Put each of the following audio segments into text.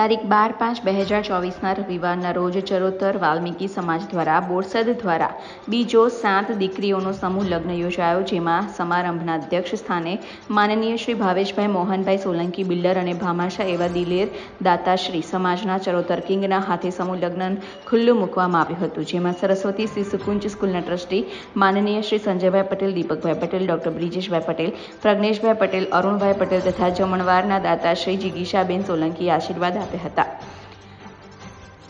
તારીખ બાર પાંચ બે હજાર ચોવીસના રવિવારના રોજ ચરોતર વાલ્મીકી સમાજ દ્વારા બોરસદ દ્વારા બીજો સાત દીકરીઓનો સમૂહ લગ્ન યોજાયો, જેમાં સમારંભના અધ્યક્ષ સ્થાને માનનીય શ્રી ભાવેશભાઈ મોહનભાઈ સોલંકી, બિલ્ડર અને ભામાશા એવા દિલેર દાતાશ્રી સમાજના ચરોતર કિંગના હાથે સમૂહ લગ્ન ખુલ્લું મૂકવામાં આવ્યું હતું, જેમાં સરસ્વતી શિશુકુંજ સ્કૂલના ટ્રસ્ટી માનનીય શ્રી સંજયભાઈ પટેલ, દીપકભાઈ પટેલ, ડોક્ટર બ્રિજેશભાઈ પટેલ, પ્રજ્ઞેશભાઈ પટેલ, અરુણભાઈ પટેલ તથા જમણવારના દાતાશ્રી જિગીશાબેન સોલંકી આશીર્વાદ આપ્યા હતા.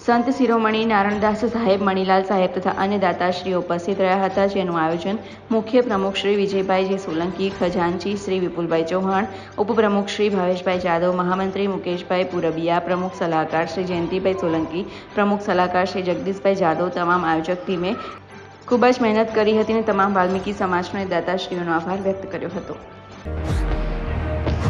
સંત શિરોમણી નારણદાસ સાહેબ, મણિલાલ સાહેબ તથા અન્ય દાતાશ્રીઓ ઉપસ્થિત રહ્યા હતા, જેનું આયોજન મુખ્ય પ્રમુખ શ્રી વિજયભાઈ જે સોલંકી, ખજાનચી શ્રી વિપુલભાઈ ચૌહાણ, ઉપપ્રમુખ શ્રી ભાવેશભાઈ જાદવ, મહામંત્રી મુકેશભાઈ પુરબિયા, પ્રમુખ સલાહકાર શ્રી જયંતિભાઈ સોલંકી, પ્રમુખ સલાહકાર શ્રી જગદીશભાઈ જાદવ તમામ આયોજક ટીમે ખૂબ જ મહેનત કરી હતી અને તમામ વાલ્મીકી સમાજનો દાતાશ્રીઓનો આભાર વ્યક્ત કર્યો હતો.